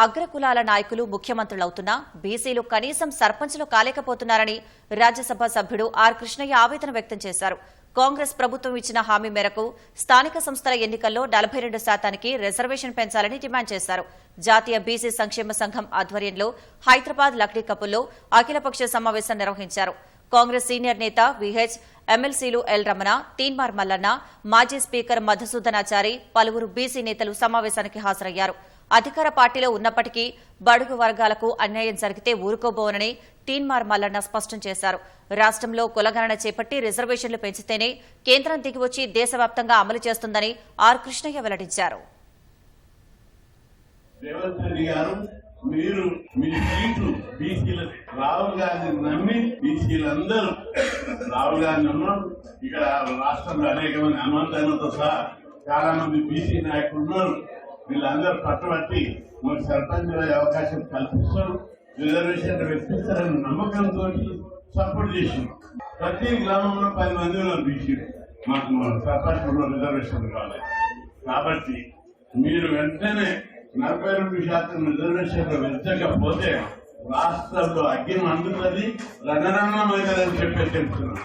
అగ్రకులాల నాయకులు ముఖ్యమంత్రులవుతున్నా బీసీలు కనీసం సర్పంచ్లు కాలేకపోతున్నారని రాజ్యసభ సభ్యుడు ఆర్ కృష్ణయ్య ఆవేదన వ్యక్తం చేశారు. కాంగ్రెస్ ప్రభుత్వం ఇచ్చిన హామీ మేరకు స్థానిక సంస్థల ఎన్నికల్లో నలభై రెండు శాతానికి రిజర్వేషన్ పెంచాలని డిమాండ్ చేశారు. జాతీయ బీసీ సంక్షేమ సంఘం ఆధ్వర్యంలో హైదరాబాద్ లక్డీ కపుల్లో అఖిలపక్ష సమావేశం నిర్వహించారు. కాంగ్రెస్ సీనియర్ నేత విహెచ్ ఎమ్మెల్సీలు ఎల్ రమణ తీన్మార్ మల్లన్న మాజీ స్పీకర్ మధుసూదనాచారి పలువురు బీసీ నేతలు సమావేశానికి హాజరయ్యారు. అధికార పార్టీలో ఉన్నప్పటికీ బడుగు వర్గాలకు అన్యాయం జరిగితే ఊరుకోబోనని తీన్మార్ మల్లన్న స్పష్టం చేశారు. రాష్ట్రంలో కులగణన చేపట్టి రిజర్వేషన్లు పెంచితేనే కేంద్రం దిగివచ్చి దేశవ్యాప్తంగా అమలు చేస్తుందని ఆర్ కృష్ణయ్య వెల్లడించారు. మీరు మీ సీట్లు బీసీల రాహుల్ గాంధీ నమ్మి బీసీలందరూ రాహుల్ గాంధీ ఉన్నారు ఇక్కడ రాష్ట్రంలో అనేక మంది సహా చాలా మంది బీసీ నాయకులు ఉన్నారు. వీళ్ళందరూ పట్టుబట్టి మాకు సర్పంచ్ అయ్యే అవకాశం కల్పిస్తారు. రిజర్వేషన్ వ్యక్తిస్తారని నమ్మకంతో సపోర్ట్ చేసింది. ప్రతి గ్రామంలో పది మంది ఉన్నారు మాకు సర్పంచ్ రిజర్వేషన్ కావాలి కాబట్టి మీరు వెంటనే నలభై రెండు శాతం రిజర్వేషన్లు పెంచకపోతే రాష్ట్రంలో అగ్ని అందుతుంది రణరణమైందని చెప్పి తెలుస్తున్నాను